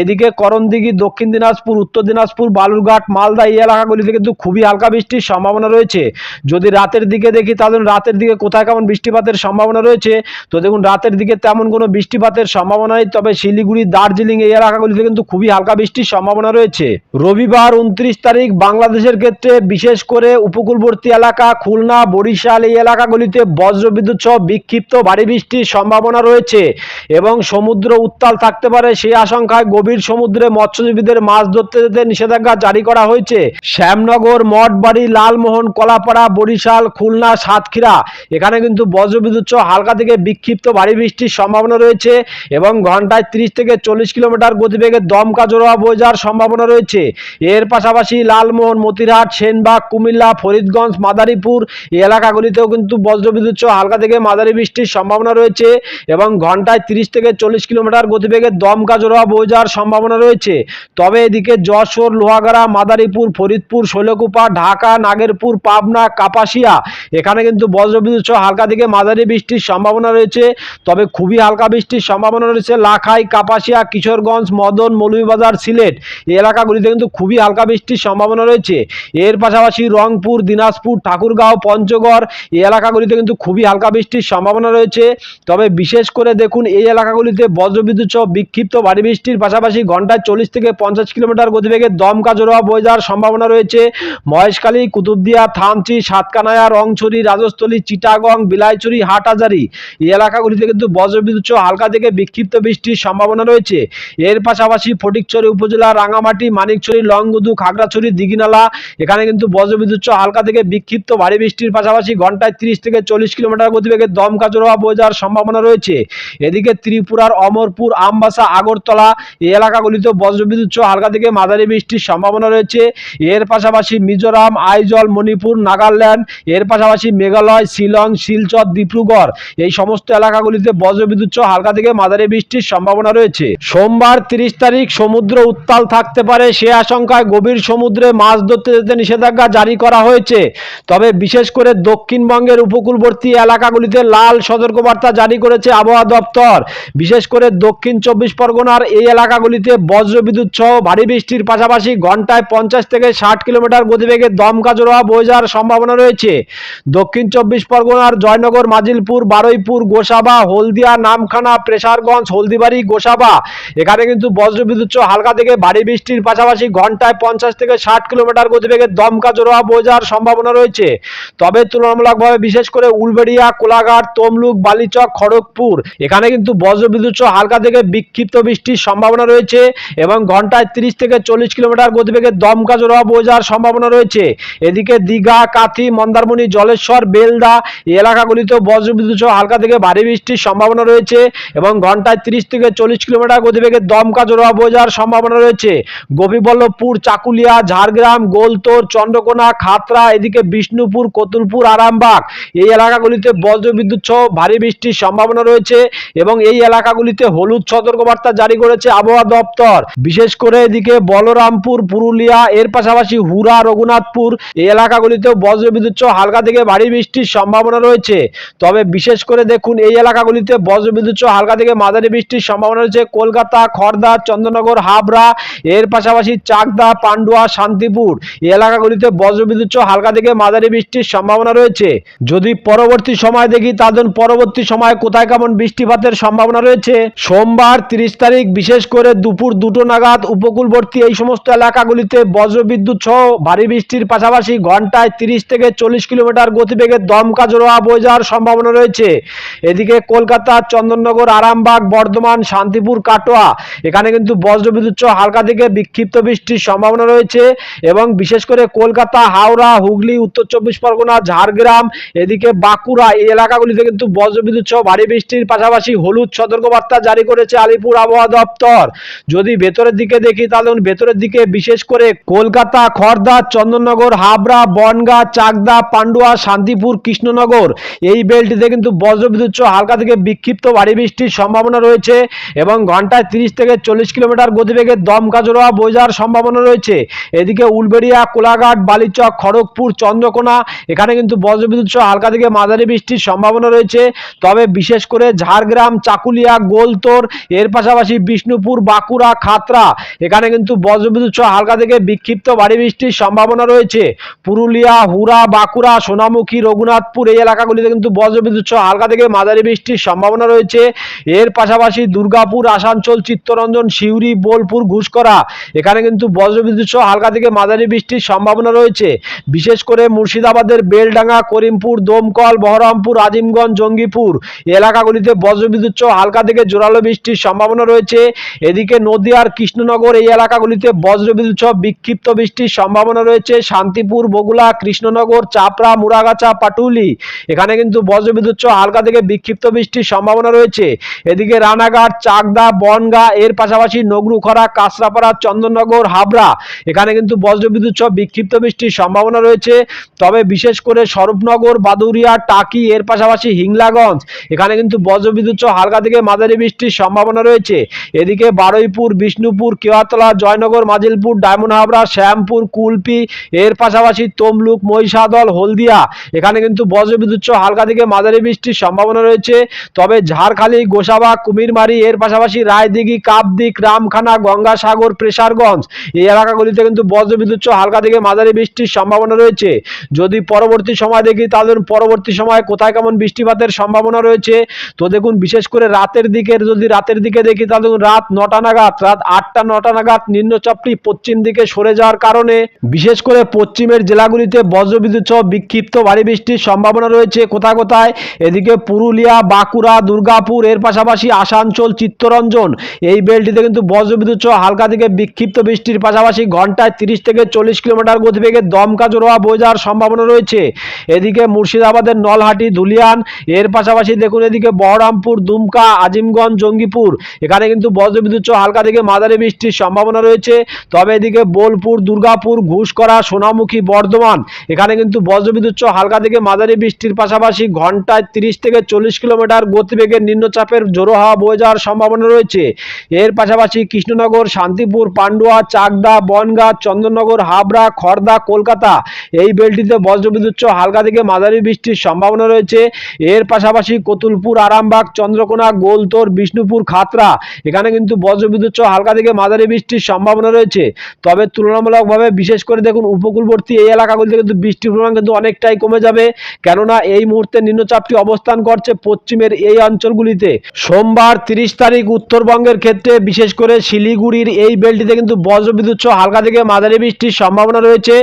এদিকে করণদিঘি, দক্ষিণ দিনাজপুর, উত্তর দিনাজপুর, বালুরঘাট, মালদা এই এলাকাগুলিতে কিন্তু খুবই হালকা বৃষ্টির সম্ভাবনা রয়েছে। যদি রাতের দিকে দেখি, তাহলে রাতের দিকে কোথায় কেমন বৃষ্টিপাতের সম্ভাবনা রয়েছে। তো দেখুন, রাতের দিকে তেমন কোনো বৃষ্টিপাতের সম্ভাবনা নেই, তবে শিলিগুড়ি, দার্জিলিং এই এলাকাগুলিতে কিন্তু খুবই হালকা বৃষ্টির সম্ভাবনা রয়েছে। রবিবার উনত্রিশ তারিখ বাংলাদেশের ক্ষেত্রে বিশেষ করে উপকূলবর্তী এলাকা, খুলনা, বরিশাল এই এলাকাগুলিতে বজ্রবিদ্যুৎ সহ বিক্ষিপ্ত ভারী বৃষ্টির সম্ভাবনা রয়েছে এবং সমুদ্র উত্তাল থাকতে পারে। সেই আশঙ্কায় গভীর সমুদ্রে মৎস্যজীবীদের মাছ ধরতে যেতে নিষেধাজ্ঞা জারি করা হয়েছে। শ্যামনগর, মঠবাড়ি, লালমোহন, কলাপাড়া, বরিশাল, খুলনা, সাতক্ষীরা। এখানে কিন্তু বজ্রবিদ্যুৎ সহ হালকা থেকে বিক্ষিপ্ত ভারী বৃষ্টির সম্ভাবনা রয়েছে এবং ঘন্টায় ত্রিশ থেকে চল্লিশ কিলোমিটার গতিবেগে দমকা জোড়া যাওয়ার সম্ভাবনা রয়েছে। এর পাশাপাশি লালমোহন, মতিরহাট, সেনবাগ, কুমিল্লা, ফরিদগঞ্জ, মাদারীপুর এই এলাকাগুলিতেও কিন্তু বজ্রবিদ্যুৎ সহ হালকা থেকে মাঝারি বৃষ্টির সম্ভাবনা রয়েছে এবং ঘন্টায় তিরিশ থেকে চল্লিশ কিলোমিটার গতিবেগে দমকা জোড়া যাওয়ার সম্ভাবনা রয়েছে। তবে এদিকে যশোর, লোহাগাড়া, মাদারীপুর, ফরিদপুর শৈলকুপা, ঢাকা, নাগেরপুর, পাবনা, কাপাসিয়া। এখানে কিন্তু বজ্রবিদ্যুৎ সহ হালকা থেকে মাঝারি বৃষ্টির সম্ভাবনা রয়েছে। তবে খুবই হালকা বৃষ্টির সম্ভাবনা রয়েছে লাখাই, কাপাসিয়া, কিশোরগঞ্জ, মদন, মৌলভীবাজার, সিলেট। এই এলাকাগুলিতে কিন্তু খুবই হালকা বৃষ্টির সম্ভাবনা রয়েছে। এর পাশাপাশি রংপুর, দিনাজপুর, ঠাকুরগাঁও, পঞ্চগড়, এই এলাকাগুলিতে কিন্তু খুবই হালকা বৃষ্টির সম্ভাবনা রয়েছে। তবে বিশেষ করে দেখুন, এই এলাকাগুলিতে বজ্রবিদ্যুৎ সহ বিক্ষিপ্ত ভারী বৃষ্টির পাশাপাশি ঘন্টায় চল্লিশ থেকে পঞ্চাশ কিলোমিটার গতিবেগে দমকা জোড়া বয়ে যাওয়ার সম্ভাবনা রয়েছে। মহেশখালী, কুতুবদিয়া থামচি সাতকানায়া, রংছড়ি, রাজস্থলী, চিটাগং, বিলাইছড়ি, হাটহাজারি। এই এলাকাগুলিতে কিন্তু বজ্রবিদ্যুৎ হালকা থেকে বিক্ষিপ্ত বৃষ্টির সম্ভাবনা রয়েছে। এর পাশাপাশি ফটিকছড়ি উপজেলা, রাঙামাটি, মানিকছড়ি, লংগুদু, খাগড়াছড়ি, দিঘিনালা, এখানে কিন্তু বজ্রবিদ্যুৎ হালকা থেকে বিক্ষিপ্ত ভারী বৃষ্টির পাশাপাশি ঘন্টায় তিরিশ থেকে চল্লিশ কিলোমিটার গতিবেগে দমকা জোড়া বয়ে যাওয়ার সম্ভাবনা রয়েছে। এদিকে ত্রিপুরার অমরপুর, আমবাসা, আগরতলা, এই এলাকাগুলিতে বজ্রবিদ্যুৎ হালকা থেকে মাঝারি বৃষ্টির সম্ভাবনা রয়েছে। এর পাশাপাশি মিজোরাম, আইজল, মণিপুর, নাগাল্যান্ড, এর পাশাপাশি মেঘালয়, শিলং, শিলচর, ডিব্রুগড়। এই সমস্ত এলাকাগুলিতে বজ্রবিদ্যুৎ সহ হালকা থেকে মাঝারি বৃষ্টির সম্ভাবনা রয়েছে। সোমবার তিরিশ তারিখ সমুদ্র উত্তাল থাকতে পারে, সে আশঙ্কায় গভীর সমুদ্রে মাছ ধরতে যেতে নিষেধাজ্ঞা জারি করা হয়েছে। তবে বিশেষ করে দক্ষিণবঙ্গের উপকূলবর্তী এলাকাগুলিতে লাল সতর্কবার্তা জারি করেছে আবহাওয়া দপ্তর। বিশেষ করে দক্ষিণ চব্বিশ পরগনার এই এলাকাগুলিতে বজ্রবিদ্যুৎ সহ ভারী বৃষ্টির পাশাপাশি ঘন্টায় পঞ্চাশ থেকে ষাট কিলোমিটার গতিবেগে দমকা জোড়া বয়ে যাওয়ার সম্ভাবনা রয়েছে। দক্ষিণ চব্বিশ পরগনার জয়নগর, মাজিলপুর, বারুইপুর, গোসাবা, হলদিয়া, নামখানা, প্রেসারগঞ্জ, হলদিবাড়ি, গোসাবা। এখানে কিন্তু বজ্রবিদ্যুৎ হালকা থেকে ভারী বৃষ্টির পাশাপাশি ঘন্টায় পঞ্চাশ থেকে ষাট কিলোমিটার গতিবেগে দমকা জোড়া বয়ে যাওয়ার সম্ভাবনা রয়েছে। তবে তুলনামূলকভাবে বিশেষ করে উলবেড়িয়া, কোলাঘাট, তমলুক, বালিচক, খড়গপুর, এখানে কিন্তু বজ্রবিদ্যুৎ হালকা থেকে বিক্ষিপ্ত বৃষ্টির সম্ভাবনা রয়েছে এবং ঘন্টায় তিরিশ থেকে চল্লিশ কিলোমিটার গতিবেগে দমকা জোড়া বয়ে যাওয়ার সম্ভাবনা রয়েছে। এদিকে দীঘা, কাথি, মন্দারমণি, জলেশ্বর, বেলদা এই বজ্রবিদ্যুৎ সহ হালকা থেকে ভারী বৃষ্টির সম্ভাবনা রয়েছে এবং ঘন্টায় তিরিশ থেকে চল্লিশ কিলোমিটার গতিবেগে দমকা জোড়া বয়ে যাওয়ার সম্ভাবনা রয়েছে। গোপীবল্লভপুর, চাকুলিয়া, ঝাড়গ্রাম, গোলতোর, চন্দ্রকোনা, খাতরা, এদিকে বিষ্ণুপুর, কতুলপুর, আরামবাগ এই এলাকাগুলিতে বজ্রবিদ্যুৎ সহ ভারী বৃষ্টির সম্ভাবনা রয়েছে এবং এই এলাকাগুলিতে হলুদ সতর্কবার্তা জারি করেছে আবহাওয়া দপ্তর। বিশেষ করে এদিকে বলরামপুর, পুরুলিয়া এর পাশাপাশি হুরা রঘুনাথপুর এই এলাকাগুলিতেও বজ্রবিদ্যুৎ সহ হালকা থেকে ভারী বৃষ্টির সম্ভাবনা রয়েছে। তবে বিশেষ করে দেখুন, এই এলাকাগুলিতে বজ্রবিদ্যুৎ সহ হালকা থেকে মাঝারি বৃষ্টির সম্ভাবনা রয়েছে। কলকাতা খড়দা চন্দ্রনগর, হাবড়া, এর পাশাপাশি চাকদা, পান্ডুয়া, শান্তিপুর এই এলাকাগুলিতে বজ্রবিদ্যুৎ সহ হালকা থেকে মাঝারি বৃষ্টির সম্ভাবনা রয়েছে। যদি পরবর্তী সময় দেখি তাদের পরবর্তী সময় কোথায় কেমন বৃষ্টিপাতের সম্ভাবনা রয়েছে? সোমবার তিরিশ তারিখ, বিশেষ করে দুপুর দুটো নাগাদ উপকূলবর্তী এই সমস্ত এলাকাগুলিতে বজ্রবিদ্যুৎ সহ ভারী বৃষ্টির পাশাপাশি ঘন্টায় তিরিশ থেকে চল্লিশ কিলোমিটার গতিবেগে দমকা জোড়া বয়ে যাওয়ার সম্ভাবনা রয়েছে। এদিকে কলকাতা, চন্দননগর, আরামবাগ, বর্ধমান, শান্তিপুর, কাটোয়া, এখানে কিন্তু বজ্রবিদ্যুৎ হালকা থেকে বিক্ষিপ্ত বৃষ্টির সম্ভাবনা রয়েছে এবং বিশেষ করে কলকাতা, হাওড়া, হুগলি, উত্তর চব্বিশ পরগনা, ঝাড়গ্রাম, এদিকে বাঁকুড়া এই এলাকাগুলিতে কিন্তু বজ্রবিদ্যুৎ ভারী বৃষ্টির পাশাপাশি হলুদ সতর্কবার্তা জারি করেছে আলিপুর আবহাওয়া দপ্তর। যদি ভেতরের দিকে দেখি তাহলে ভেতরের দিকে বিশেষ করে কলকাতা খড়দা চন্দননগর, হাবড়া, বনগা, চাকদা, পান্ডুয়া, শান্তিপুর, কৃষ্ণনগর। এই বেল্টিতে কিন্তু বজ্রবিদ্যুৎ হালকা থেকে বিক্ষিপ্ত ভারী বৃষ্টির সম্ভাবনা রয়েছে এবং ঘন্টায় তিরিশ থেকে চল্লিশ কিলোমিটার গতিবেগে দমকা জোড়া বোঝার সম্ভাবনা রয়েছে। এদিকে উলবেড়িয়া, কোলাঘাট, বালিচক, খড়গপুর, চন্দ্রকোনা, এখানে কিন্তু বজ্রবিদ্যুৎ সহ হালকা থেকে মাঝারি বৃষ্টির সম্ভাবনা রয়েছে। তবে বিশেষ করে ঝাড়গ্রাম, চাকুলিয়া, গোলতোর, এর পাশাপাশি বিষ্ণুপুর, বাঁকুড়া, খাতরা, এখানে কিন্তু বজ্রবিদ্যুৎ সহ হালকা থেকে বিক্ষিপ্ত ভারী বৃষ্টির সম্ভাবনা রয়েছে। পুরুলিয়া হুরা বাঁকুড়া, সোনামুখী, রঘুনাথপুর এই এলাকাগুলিতে কিন্তু বজ্রবিদ্যুৎ সহ হালকা থেকে মাঝারি বৃষ্টির সম্ভাবনা রয়েছে। এর পাশাপাশি দুর্গাপুর, আসানসোল, চিত্তরঞ্জন, সিউড়ি, বোলপুর ঘুষকরা এখানে কিন্তু বজ্রবিদ্যুৎ সহ হালকা থেকে মাঝারি বৃষ্টির সম্ভাবনা রয়েছে। বিশেষ করে মুর্শিদাবাদের বেলডাঙ্গা, করিমপুর, দমকল, বহরমপুর, আজিমগঞ্জ, জঙ্গিপুর এলাকাগুলিতে বজ্রবিদ্যুৎ সহ হালকা থেকে জোরালো বৃষ্টির সম্ভাবনা রয়েছে। এদিকে নদিয়ার কৃষ্ণনগর এই এলাকাগুলিতে বজ্রবিদ্যুৎ সহ বিক্ষিপ্ত বৃষ্টির সম্ভাবনা রয়েছে শান্তিপুর বগুলা কৃষ্ণনগর, চাপড়া মুরাগাছা পাটুলি। এখানে কিন্তু বজ্রবিদ্যুৎ সহ হালকা থেকে বিক্ষিপ্ত বৃষ্টির সম্ভাবনা রয়েছে। এদিকে রানাঘাট, চাকদা, বনগা, এর পাশাপাশি নগরুখরা কাঁচরাপাড়া চন্দননগর, হাবড়া, এখানে কিন্তু বজ্রবিদ্যুৎ সহ বিক্ষিপ্ত বৃষ্টির সম্ভাবনা রয়েছে। তবে বিশেষ করে স্বরূপনগর বাদুরিয়া টাকি, এর পাশাপাশি হিংলাগঞ্জ, এখানে কিন্তু বজ্রবিদ্যুৎ সহ হালকা থেকে মাঝারি বৃষ্টির সম্ভাবনা রয়েছে। এদিকে বারুইপুর, বিষ্ণুপুর, কেওয়াতলা, জয়নগর, মাজিলপুর, ডায়মন্ড হাবড়া, শ্যামপুর কুলপি, এর পাশাপাশি তমলুক, মহিষাদল, হলদিয়া। এখানে কিন্তু বজ্রবিদ্যুৎ হালকা থেকে মাঝারি বৃষ্টির সম্ভাবনা রয়েছে। তবে ঝাড়খালি, গোসাবা, কুমিরমারি, এর পাশাপাশি রায়দিঘি কাপদিক রামখানা, গঙ্গাসাগর, প্রেসারগঞ্জ এই এলাকাগুলিতে কিন্তু বজ্রবিদ্যুৎ হালকা থেকে মাঝারি বৃষ্টির সম্ভাবনা রয়েছে। যদি পরবর্তী সময় দেখি, তাহলে পরবর্তী সময় কোথায় কেমন বৃষ্টিপাতের সম্ভাবনা রয়েছে? তো দেখুন, বিশেষ করে রাতের দিকের যদি রাতের দিকে দেখি, তাহলে রাত নটা নাগাদ, রাত আটটা নটা নাগাদ নিম্নচাপটি পশ্চিম দিকে সরে যাওয়ার কারণে বিশেষ করে পশ্চিমের জেলাগুলিতে বজ্রবিদ্যুৎ সহ বিক্ষিপ্ত ভারী বৃষ্টির সম্ভাবনা রয়েছে কোথায় কোথায়। এদিকে পুরুলিয়া, বাঁকুড়া, দুর্গাপুর, এর পাশাপাশি আসানসোল, চিত্তরঞ্জন, এই বেলটিতে কিন্তু বজ্রবিদ্যুৎ সহ হালকা থেকে বিক্ষিপ্ত বৃষ্টির পাশাপাশি ঘন্টায় তিরিশ থেকে চল্লিশ কিলোমিটার গতিবেগে দমকা জোড়া বয়ে যাওয়ার সম্ভাবনা রয়েছে। এদিকে মুর্শিদাবাদের নলহাটি, ধুলিয়ান, এর পাশাপাশি দেখুন এদিকে বহরমপুর, দুমকা, আজিমগঞ্জ, জঙ্গিপুর, এখানে কিন্তু বজ্রবিদ্যুৎ সহ হালকা থেকে মাঝারি বৃষ্টির সম্ভাবনা রয়েছে। তবে এদিকে বোলপুর, দুর্গাপুর ঘুষকরা সোনামুখী বর্ধমান। এখানে কিন্তু বজ্রবিদ্যুৎ হালকা থেকে মাঝারি বৃষ্টির পাশাপাশি ঘন্টায় তিরিশ থেকে চল্লিশ কিলোমিটার গতিবেগে নিম্নচাপের জোরো হাওয়া বয়ে যাওয়ার সম্ভাবনা রয়েছে। এর পাশাপাশি কৃষ্ণনগর, শান্তিপুর, পান্ডুয়া, চাকদা, বনগাঁ, চন্দননগর, হাবড়া খড়দা কলকাতা এই বেলটিতে বজ্রবিদ্যুৎ হালকা থেকে মাঝারি বৃষ্টির সম্ভাবনা রয়েছে। এর পাশাপাশি কতুলপুর, আরামবাগ, চন্দ্রকোনা, গোলতোর, বিষ্ণুপুর খাতরা এখানে কিন্তু বজ্রবিদ্যুৎ হালকা থেকে মাঝারি বৃষ্টির সম্ভাবনা রয়েছে। তবে তুলনামূলকভাবে বিশেষ করে দেখুন, উপকূলবর্তী এই এলাকাগুলিতে কিন্তু বৃষ্টির পরিমাণ কিন্তু অনেকটাই কমে যাবে। কেননা এই মুহূর্তে নিম্নচাপটি অবস্থান করছে পশ্চিমের এই অঞ্চলগুলিতে। সোমবার তিরিশ তারিখ উত্তরবঙ্গের ক্ষেত্রে বিশেষ করে শিলিগুড়ির এই বেলটিতে কিন্তু বজ্রবিদ্যুৎ হালকা থেকে মাঝারি বৃষ্টির সম্ভাবনা রয়েছে।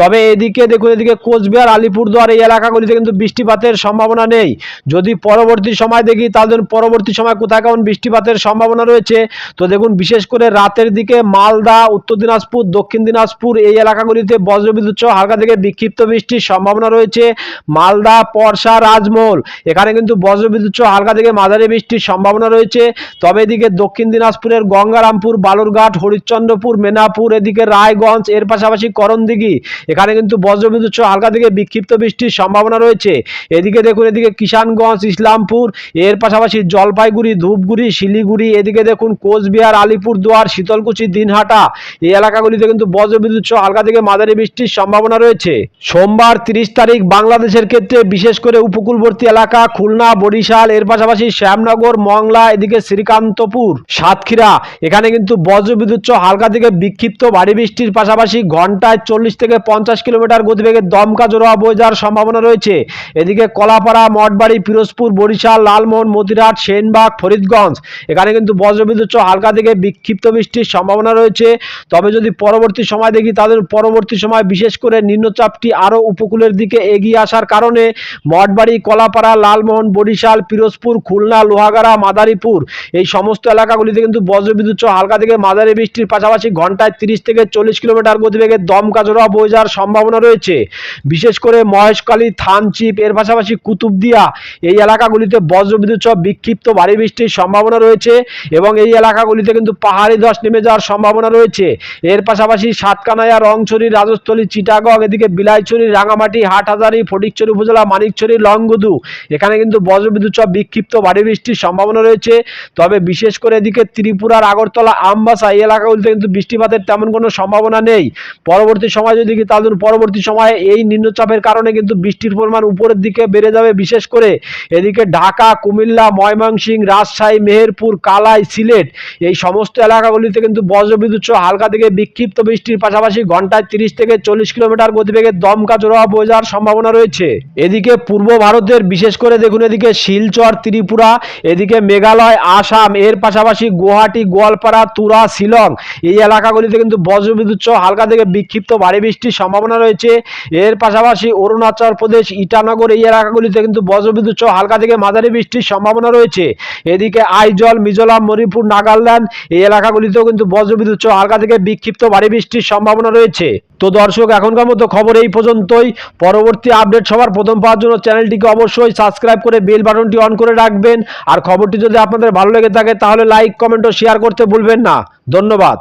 তবে এদিকে এদিকে দেখুন এদিকে কোচবিহার, আলিপুরদুয়ার এই এলাকাগুলিতে কিন্তু বৃষ্টিপাতের সম্ভাবনা নেই। যদি পরবর্তী সময় দেখি, তাহলে পরবর্তী সময় কোথায় কেমন বৃষ্টিপাতের সম্ভাবনা রয়েছে। তো দেখুন, বিশেষ করে রাতের দিকে মালদা, উত্তর দিনাজপুর, দক্ষিণ দিনাজপুর এই এলাকাগুলিতে বজ্রবিদ্যুৎ সহ হালকা থেকে বিক্ষিপ্ত বৃষ্টির সম্ভাবনা রয়েছে। মালদা পরশা রাজমহল, এখানে কিন্তু বজ্রবিদ্যুৎ সহ হালকা থেকে মাঝারি বৃষ্টির সম্ভাবনা রয়েছে। তবে এদিকে দক্ষিণ দিনাজপুরের গঙ্গারামপুর, বালুরঘাট, হরিশ্চন্দ্রপুর মেনাপুর এদিকে রায়গঞ্জ, এর পাশাপাশি করণদিঘি, এখানে কিন্তু বজ্রবিদ্যুৎ সহ হালকা থেকে বিক্ষিপ্ত বৃষ্টির সম্ভাবনা রয়েছে। এদিকে দেখুন, এদিকে কিষানগঞ্জ, ইসলামপুর, এর পাশাপাশি জলপাইগুড়ি, ধূপগুড়ি, শিলিগুড়ি, এদিকে দেখুন, কোচবিহার আলিপুরদুয়ার শীতলকুচি, দিনহাটা, এই এলাকাগুলিতে কিন্তু বজ্রবিদ্যুৎ সহ হালকা থেকে মাঝারি বৃষ্টির সম্ভাবনা রয়েছে। সোমবার তিরিশ তারিখ বাংলাদেশের ক্ষেত্রে বিশেষ করে উপকূলবর্তী এলাকা খুলনা, বরিশাল, এর পাশাপাশি শ্যামনগর, মংলা, এদিকে শ্রীকান্তপুর, সাতক্ষীরা, এখানে কিন্তু বজ্রবিদ্যুৎ সহ হালকা থেকে বিক্ষিপ্ত ভারী বৃষ্টির পাশাপাশি ঘন্টায় চল্লিশ থেকে পঞ্চাশ কিলোমিটার গতিবেগে দমকা জোড়া বয়ে সম্ভাবনা রয়েছে। এদিকে কলাপাড়া, মঠবাড়ি, পিরোজপুর, বরিশাল, লালমোহন মতিরাট সেনবাগ, ফরিদগঞ্জ, এখানে কিন্তু বজ্রবিদ্যুৎ হালকা থেকে বিক্ষিপ্ত বৃষ্টির সম্ভাবনা রয়েছে। তবে যদি পরবর্তী সময় দেখি, তাদের পরবর্তী সময় বিশেষ করে নিম্নচাপটি আরও উপকূলের দিকে এগিয়ে আসার কারণে মঠবাড়ি, কলাপাড়া, লালমোহন, বরিশাল, পিরোজপুর, খুলনা, লোহাগাড়া, মাদারীপুর এই সমস্ত এলাকাগুলিতে কিন্তু বজ্রবিদ্যুৎ হালকা থেকে মাঝারি বৃষ্টির পাশাপাশি ঘন্টায় তিরিশ থেকে চল্লিশ কিলোমিটার গতিবেগে দমকা জোড়া বয়ে যাওয়ার সম্ভাবনা রয়েছে। বিশেষ করে মহেশখালী, থানচিপ, এর পাশাপাশি কুতুবদিয়া, এই এলাকাগুলিতে বজ্রবিদ্যুৎ সহ বিক্ষিপ্ত ভারী বৃষ্টির সম্ভাবনা রয়েছে এবং এই এলাকাগুলিতে কিন্তু পাহাড়ি ধস নেমে যাওয়ার সম্ভাবনা রয়েছে। এর পাশাপাশি সাতকানাইয়া রংছড়ি, রাজস্থলী, চিটাগং, এদিকে বিলাইছড়ি, রাঙামাটি, হাটহাজারি, ফটিকছড়ি উপজেলা, মানিকছড়ি, লংগুদু, এখানে কিন্তু বজ্রবিদ্যুৎ সহ বিক্ষিপ্ত ভারী বৃষ্টির সম্ভাবনা রয়েছে। তবে বিশেষ করে এদিকে ত্রিপুরার আগরতলা, আমবাসা, এই এলাকাগুলিতে কিন্তু বৃষ্টিপাতের তেমন কোনো সম্ভাবনা নেই। পরবর্তী সময় যদি তাদের তাহলে পরবর্তী সময়ে এই নিম্নচাপের কারণে কিন্তু বৃষ্টির পরিমাণ উপরের দিকে বেড়ে যাবে। বিশেষ করে এদিকে ঢাকা, কুমিল্লা, ময়মনসিংহ, রাজশাহী, মেহেরপুর, কালাই, সিলেট এই সমস্ত এলাকাগুলিতে কিন্তু বজ্রবিদ্যুৎ সহ হালকা থেকে বিক্ষিপ্ত বৃষ্টির পাশাপাশি ঘন্টায় তিরিশ থেকে চল্লিশ কিলোমিটার গতিবেগে দমকা জোড়া বয়ে যাওয়ার সম্ভাবনা রয়েছে। এদিকে পূর্ব ভারতের বিশেষ করে দেখুন এদিকে শিলচর, ত্রিপুরা, এদিকে মেঘালয়, আসাম, এর পাশাপাশি গুয়াহাটি, গোয়ালপাড়া, তুরা, শিলং এই এলাকাগুলিতে কিন্তু বজ্রবিদ্যুৎ সহ হালকা থেকে বিক্ষিপ্ত ভারী বৃষ্টির সম্ভাবনা রয়েছে। এর পাশাপাশি অরুণাচল প্রদেশ, ইটানগর এই এলাকাগুলিতে কিন্তু বজ্রবিদ্যুৎ সহ হালকা থেকে মাঝারি বৃষ্টির সম্ভাবনা রয়েছে। এদিকে আইজল, মিজোরাম, মণিপুর, নাগাল্যান্ড এই এলাকাগুলিতেও কিন্তু বজ্রবিদ্যুৎ সহ হালকা থেকে বিক্ষিপ্ত ভারী বৃষ্টির সম্ভাবনা রয়েছে। তো দর্শক, এখনকার মতো খবর এই পর্যন্তই। পরবর্তী আপডেট সবার প্রথম পাওয়ার জন্য চ্যানেলটিকে অবশ্যই সাবস্ক্রাইব করে বেল বাটনটি অন করে রাখবেন। আর খবরটি যদি আপনাদের ভালো লেগে থাকে, তাহলে লাইক, কমেন্ট ও শেয়ার করতে ভুলবেন না। ধন্যবাদ।